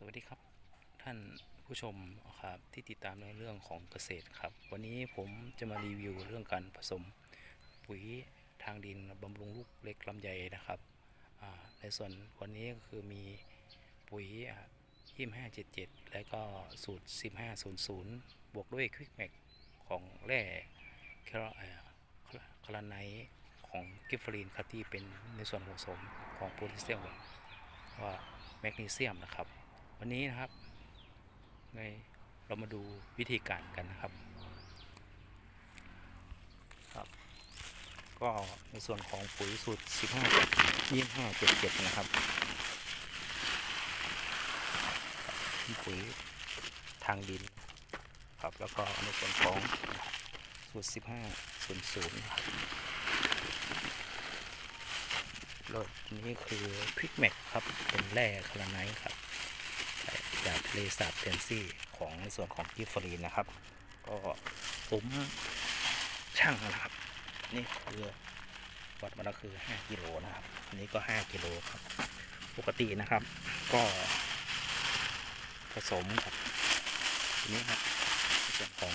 สวัสดีครับท่านผู้ชมครับที่ติดตามในเรื่องของเกษตรครับ วันนี้ผมจะมารีวิวเรื่องการผสมปุ๋ยทางดินบำรุงลูกเล็กลำไยนะครับในส่วนวันนี้ก็คือมีปุ๋ยยี่ห้าเจ็ดเจ็ดและก็สูตรสิบห้าศูนย์ศูนย์บวกด้วยควิกแมกของแร่คลเอ่อคลาไนท์ของกิฟฟรีนครับที่เป็นในส่วนผสมของโพแทสเซียมว่าแมกนีเซียมนะครับ วันนี้นะครับ ในเรามาดูวิธีการกันนะครับ ครับ ก็ในส่วนของปุ๋ยสูตร 15 25 77 นะครับเป็นปุ๋ยทางดินครับแล้วก็ในส่วนของสูตร 15 00นะครับรถนี้คือพริกแม็กครับเป็นแร่คาราไนท์ครับ จากทะเลสาบเทนซี่ของในส่วนของกิฟฟรีนนะครับ ก็ผมช่างนะครับ นี่คือวัดมาแล้วคือ 5 กิโลนะครับ อันนี้ก็ 5 กิโลครับ ปกตินะครับ ก็ผสมกับนี้ครับในส่วนของ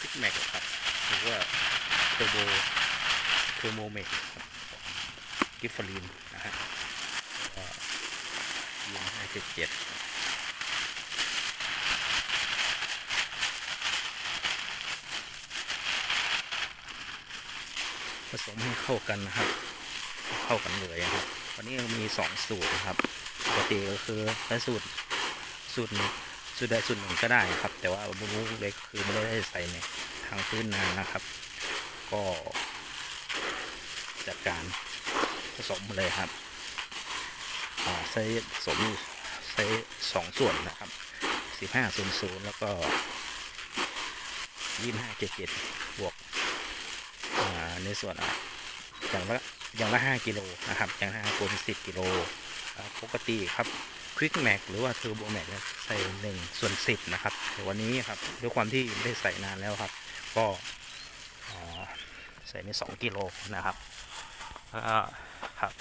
พิกแม็กครับหรือว่าเทอร์โบเทอร์โมเมกกิฟฟรีนนะฮะแล้วก็ ยี่เจ็ดผสมให้เข้ากันนะครับ เข้ากันเลยนะครับวันนี้มีสองสูตรนะครับปกติก็คือใช้สูตรสูตรสูตรใดสูตรหนึ่งก็ได้ครับ แต่ว่าบุ้งเล็กคือไม่ได้ใส่ในทางพื้นนานนะครับ ก็จัดการผสมเลยครับอ่าใช้สม ช้สองส่วนนะครับสิบห้าศูนย์ศูนย์แล้วก็ยี่ห้าเจ็ดเจ็ดบวกในส่วนอะอย่างละอย่างละห้ากิโลนะครับอย่างละห้าคนสิบกิโลปกติครับควิกแม็กหรือว่าเทอร์โบแม็กใส่หนึ่งส่วนสิบนะครับแต่วันนี้ครับด้วยความที่ไม่ได้ใส่นานแล้วครับ ก็ใส่ในสองกิโลนะครับครับ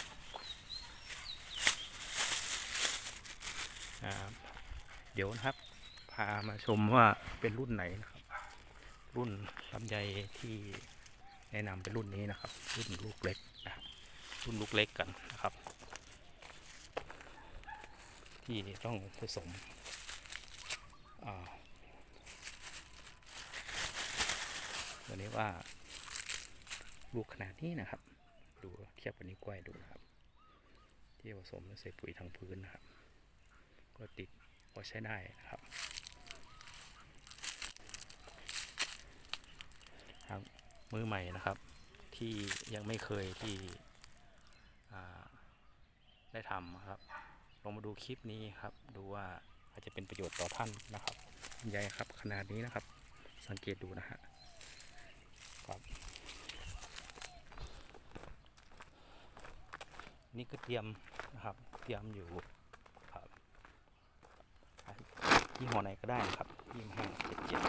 อ่าเดี๋ยวนะครับ พามาชมว่าเป็นรุ่นไหนนะครับ รุ่นลำไยที่แนะนำเป็นรุ่นนี้นะครับ รุ่นลูกเล็กนะครับรุ่นลูกเล็กกันนะครับ ที่ต้องผสมอ่าตัวนี้ว่าลูกขนาดนี้นะครับ ดูเทียบกับนิ้วก้อยดูนะครับ ที่ผสมแล้วใส่ปุ๋ยทางพื้นนะครับ ก็ติด อใช้ได้นะครับทางมือใหม่นะครับ ที่ยังไม่เคยที่ได้ทำครับลองมาดูคลิปนี้ครับ ดูว่าอาจจะเป็นประโยชน์ต่อท่านนะครับใหญ่ครับขนาดนี้นะครับ สังเกตดูนะฮะครับนี่ก็เตรียมนะครับ เตรียมอยู่ครับ ยี่ห้อไหนก็ได้นะครับยี่ห้าเจ็ดเจ็ด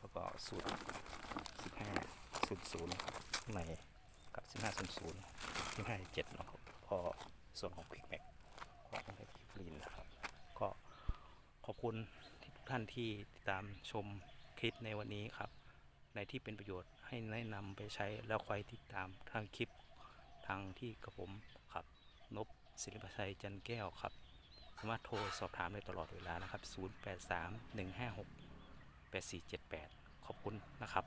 แล้วก็สูตรสิบห้าศูนย์ศูนย์ในกับสิบห้าศูนย์ศูนย์ยี่ห้าเจ็ดนะครับพอส่วนของควิกแม็กของไทยฟรีนนะครับ ก็ขอบคุณที่ทุกท่านที่ติดตามชมคลิปในวันนี้ครับ ในที่เป็นประโยชน์ให้แนะนำไปใช้แล้วคอยติดตามทางคลิปทางที่กับผมครับ นบศิลปชัยจันแก้วครับ สามารถโทรสอบถามได้ตลอดเวลานะครับ 083 156 8478 ขอบคุณนะครับ